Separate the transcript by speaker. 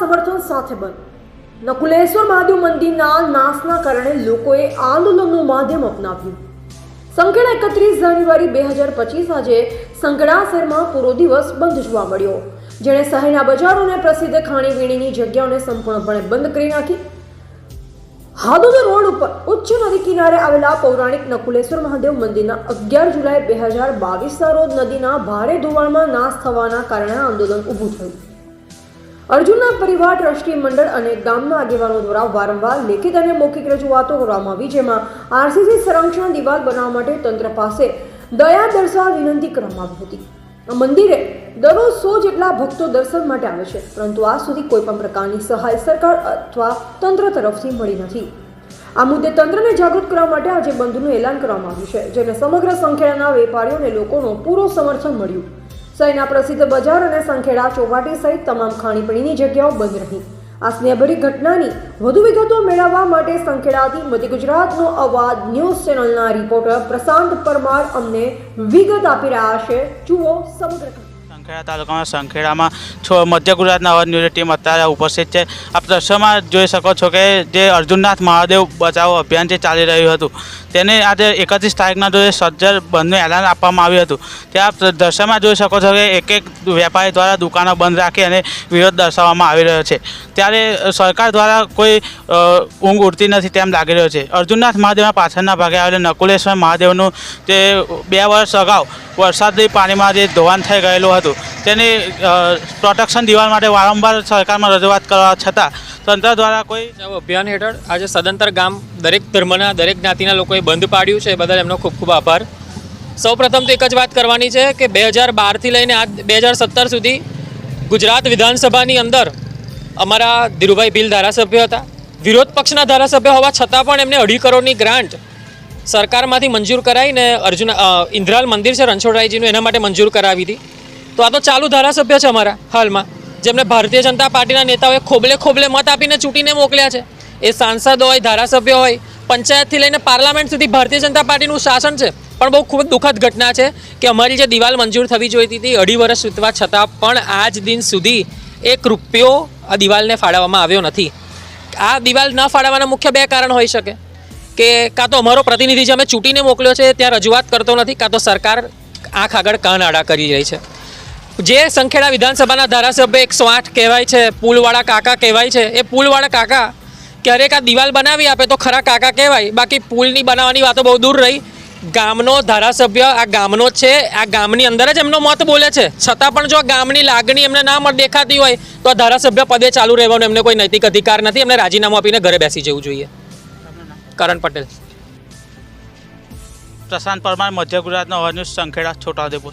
Speaker 1: સમર્થન સાથે બંધ. નકુલેશ્વર મહાદેવ મંદિરના નાશના કારણે લોકોએ આંદોલનનું માધ્યમ અપનાવ્યું. સંખેડા એકત્રીસ જાન્યુઆરી બે હજાર પચીસ આજે સંખેડા શહેરમાં પૂરો દિવસ બંધ જોવા મળ્યો. જેણે શહેરના બજારોને પ્રસિદ્ધ ખાણીપીણીની જગ્યાઓને સંપૂર્ણપણે બંધ કરી નાખી. હાદોદ રોડ ઉપર ઉચ્ચ નદી કિનારે આવેલા પૌરાણિક નકુલેશ્વર મહાદેવ મંદિરના અગિયાર જુલાઈ બે હજાર બાવીસના રોજ નદીના ભારે ધોવાણમાં નાશ થવાના કારણે આંદોલન ઊભું થયું. અર્જુનના પરિવાર, ટ્રસ્ટી મંડળ અને ગામના આગેવાનો દ્વારા વારંવાર લેખિત અને મૌખિક રજૂઆતો કરવામાં આવી, જેમાં આરસીસી સંરક્ષણ દિવાલ બનાવવા માટે તંત્ર પાસે દયા દર્શાવવા વિનંતી કરવામાં આવી હતી. મંદિરે દરરોજ સો જેટલા ભક્તો દર્શન માટે આવે છે, પરંતુ આજ સુધી કોઈ પણ પ્રકારની સહાય સરકાર અથવા તંત્ર તરફથી મળી નથી. આ મુદ્દે તંત્રને જાગૃત કરવા માટે આજે બંધનું એલાન કરવામાં આવ્યું છે, જેને સમગ્ર સંખ્યાના વેપારીઓ અને લોકોનો પૂરો સમર્થન મળ્યું. શહેરના પ્રસિદ્ધ બજાર અને સંખેડા ચોપાટી સહિત તમામ ખાણીપીણીની જગ્યાઓ બંધ રહી આ સ્નેહભરી ઘટનાની વધુ વિગતો મેળવવા માટે સંખેડાથી મધ્ય ગુજરાતનો અવાજ ન્યૂઝ ચેનલના રિપોર્ટર પ્રશાંત પરમાર અમને વિગત આપી રહ્યા છે જુઓ સમગ્ર.
Speaker 2: સંખેડા તાલુકામાં સંખેડામાં છો. મધ્ય ગુજરાતના અવાજ ન્યૂઝ ટીમ અત્યારે ઉપસ્થિત છે. આપ દ્રશ્યમાં જોઈ શકો છો કે જે અર્જુનનાથ મહાદેવ બચાવો અભિયાન જે ચાલી રહ્યું હતું, તેને આજે એકત્રીસ તારીખના જોઈએ સજ્જર બંધનું એલાન આપવામાં આવ્યું હતું. ત્યાં આપ દ્રશ્યમાં જોઈ શકો છો કે એક એક વેપારી દ્વારા દુકાનો બંધ રાખી અને વિરોધ દર્શાવવામાં આવી રહ્યો છે. ત્યારે સરકાર દ્વારા કોઈ ઊંઘ ઉડતી નથી તેમ લાગી રહ્યો છે. અર્જુનનાથ મહાદેવના પાછળના ભાગે આવેલું નકુલેશ્વર મહાદેવનું તે બે વર્ષ અગાઉ વરસાદી પાણીમાં જે ધોવાણ થઈ ગયેલું હતું, તેની પ્રોટેક્શન દિવાલ માટે વારંવાર સરકારમાં રજૂઆત કરવા છતાં તંત્ર દ્વારા કોઈ
Speaker 3: અભિયાન હેઠળ આજે સદંતર ગામ દરેક ધર્મના, દરેક જ્ઞાતિના લોકોએ બંધ પાડ્યું છે. બદલ એમનો ખૂબ ખૂબ આભાર. સૌપ્રથમ તો એક જ વાત કરવાની છે કે બે હજાર બારથી લઈને આજ બે હજાર સત્તર સુધી ગુજરાત વિધાનસભાની અંદર અમારા ધીરુભાઈ ભીલ ધારાસભ્ય હતા. વિરોધ પક્ષના ધારાસભ્ય હોવા છતાં પણ એમને અઢી કરોડની ગ્રાન્ટ સરકારમાંથી મંજૂર કરાવીને અર્જુન ઇન્દ્રાલ મંદિર છે રણછોડરાયજીનું, એના માટે મંજૂર કરાવી હતી. તો આ તો ચાલુ ધારાસભ્ય છે અમારા હાલમાં, જેમને ભારતીય જનતા પાર્ટીના નેતાઓએ ખોબલે ખોબલે મત આપીને ચૂંટીને મોકલ્યા છે. એ સાંસદ હોય, ધારાસભ્ય હોય, પંચાયતથી લઈને પાર્લામેન્ટ સુધી ભારતીય જનતા પાર્ટીનું શાસન છે. પણ બહુ ખૂબ દુઃખદ ઘટના છે કે અમારી જે દિવાલ મંજૂર થવી જોઈતી હતી, અઢી વર્ષ વીતવા છતાં પણ આજ દિન સુધી એક રૂપિયો આ દિવાલને ફાળવવામાં આવ્યો નથી. આ દિવાલ ન ફાળવવાના મુખ્ય બે કારણ હોઈ શકે. કે કાં તો અમારો પ્રતિનિધિ જે અમે ચૂંટીને મોકલ્યો છે, ત્યાં રજૂઆત કરતો નથી, કાં તો સરકાર આંખ આગળ કાન આડા કરી રહી છે. જે સંખેડા વિધાનસભાના ધારાસભ્ય એકસો આઠ કહેવાય છે, પુલવાળા કાકા કહેવાય છે, એ પુલવાળા કાકા ક્યારેક આ દિવાલ બનાવી આપે તો ખરા કાકા કહેવાય. બાકી પુલની બનાવવાની વાતો બહુ દૂર રહી. ગામનો ધારાસભ્ય આ ગામનો છે. આ ગામની અંદર જ એમનો મત બોલે છે. છતાં પણ જો ગામની લાગણી એમને ના મત દેખાતી હોય, તો ધારાસભ્ય પદે ચાલુ રહેવાનો એમને કોઈ નૈતિક અધિકાર નથી. એમને રાજીનામું આપીને ઘરે બેસી જવું જોઈએ. કરણ પટેલ.
Speaker 2: પ્રશાંત પરમાર, મધ્ય ગુજરાતના અવાજ ન્યૂઝ સંખેડા, છોટાઉદેપુર.